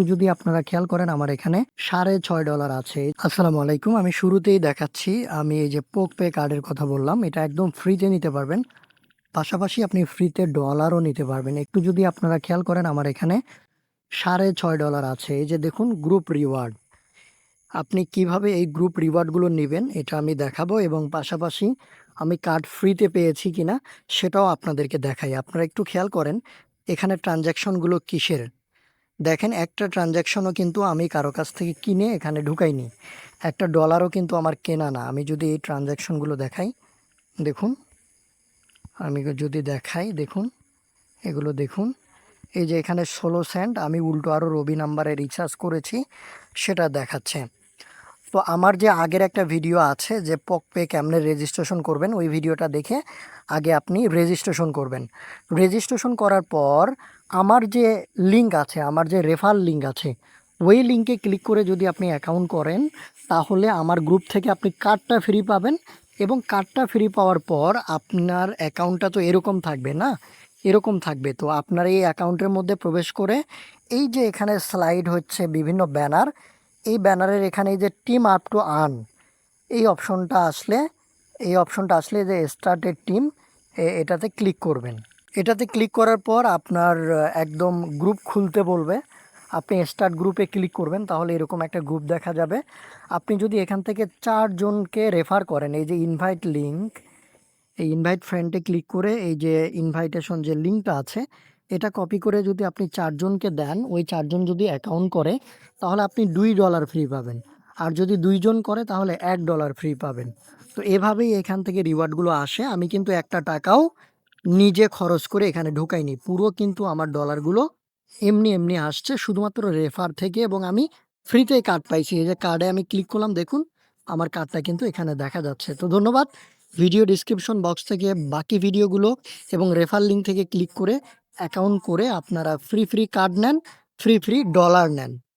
একটু যদি আপনারা খেয়াল করেন, আমার এখানে সাড়ে ছয় ডলার আছে। আসসালামু আলাইকুম, আমি শুরুতেই দেখাচ্ছি। আমি এই যে পোক পে কার্ডের কথা বললাম, এটা একদম ফ্রিতে নিতে পারবেন। পাশাপাশি আপনি ফ্রিতে ডলারও নিতে পারবেন। একটু যদি আপনারা খেয়াল করেন, আমার এখানে সাড়ে ছয় ডলার আছে। এই যে দেখুন, গ্রুপ রিওয়ার্ড। আপনি কীভাবে এই গ্রুপ রিওয়ার্ডগুলো নেবেন, এটা আমি দেখাবো এবং পাশাপাশি আমি কার্ড ফ্রিতে পেয়েছি কিনা, সেটাও আপনাদেরকে দেখাই। আপনারা একটু খেয়াল করেন, এখানে ট্রানজ্যাকশনগুলো কিসের? দেখেন, একটা ট্রানজ্যাকশনও কিন্তু আমি কারও কাছ থেকে কিনে এখানে ঢুকাইনি। একটা ডলারও কিন্তু আমার কেনা না। আমি যদি এই ট্রানজ্যাকশনগুলো দেখাই, দেখুন। আমি যদি দেখাই, দেখুন। এগুলো দেখুন। এই যে এখানে ষোলো সেন্ট, আমি উল্টো আরও রবি নাম্বারে রিচার্জ করেছি, সেটা দেখাচ্ছে। তো আমার যে আগের একটা ভিডিও আছে যে পক পে কেমনে রেজিস্ট্রেশন করবেন, ওই ভিডিওটা দেখে আগে আপনি রেজিস্ট্রেশন করবেন। রেজিস্ট্রেশন করার পর আমার যে লিঙ্ক আছে, আমার যে রেফার লিঙ্ক আছে, ওই লিঙ্কে ক্লিক করে যদি আপনি অ্যাকাউন্ট করেন, তাহলে আমার গ্রুপ থেকে আপনি কার্ডটা ফ্রি পাবেন এবং কার্ডটা ফ্রি পাওয়ার পর আপনার অ্যাকাউন্টটা তো এরকম থাকবে না? এরকম থাকবে। তো আপনার এই অ্যাকাউন্টের মধ্যে প্রবেশ করে এই যে এখানে স্লাইড হচ্ছে বিভিন্ন ব্যানার এই ব্যানারের এখানে যে টিম আপ টু আর্ন এই অপশনটা আসলে, এই অপশনটা আসলে যে স্টার্টেড টিম এটাতে ক্লিক করবেন। এটাতে ক্লিক করার পর আপনার একদম গ্রুপ খুলতে বলবে। আপনি স্টার্ট গ্রুপে ক্লিক করবেন, তাহলে এরকম একটা গ্রুপ দেখা যাবে। আপনি যদি এখান থেকে চারজনকে রেফার করেন, এই যে ইনভাইট লিঙ্ক এই ইনভাইট ফ্রেন্ডে ক্লিক করে, এই যে ইনভাইটেশন যে লিঙ্কটা আছে এটা কপি করে যদি আপনি চারজনকে দেন, ওই চারজন যদি অ্যাকাউন্ট করে, তাহলে আপনি দুই ডলার ফ্রি পাবেন। আর যদি দুইজন করে, তাহলে এক ডলার ফ্রি পাবেন। তো এভাবেই এখান থেকে রিওয়ার্ডগুলো আসে। আমি কিন্তু একটা টাকাও নিজে খরচ করে এখানে ঢুকাইনি। পুরো কিন্তু আমার ডলারগুলো এমনি এমনি আসছে, শুধুমাত্র রেফার থেকে এবং আমি ফ্রিতে কার্ড পাইছি। এই যে কার্ডে আমি ক্লিক করলাম, দেখুন, আমার কার্ডটা কিন্তু এখানে দেখা যাচ্ছে। তো ধন্যবাদ। ভিডিও ডিসক্রিপশন বক্স থেকে বাকি ভিডিওগুলো এবং রেফার লিঙ্ক থেকে ক্লিক করে অ্যাকাউন্ট করে আপনারা ফ্রি ফ্রি কার্ড নেন ফ্রি ফ্রি ডলার নেন।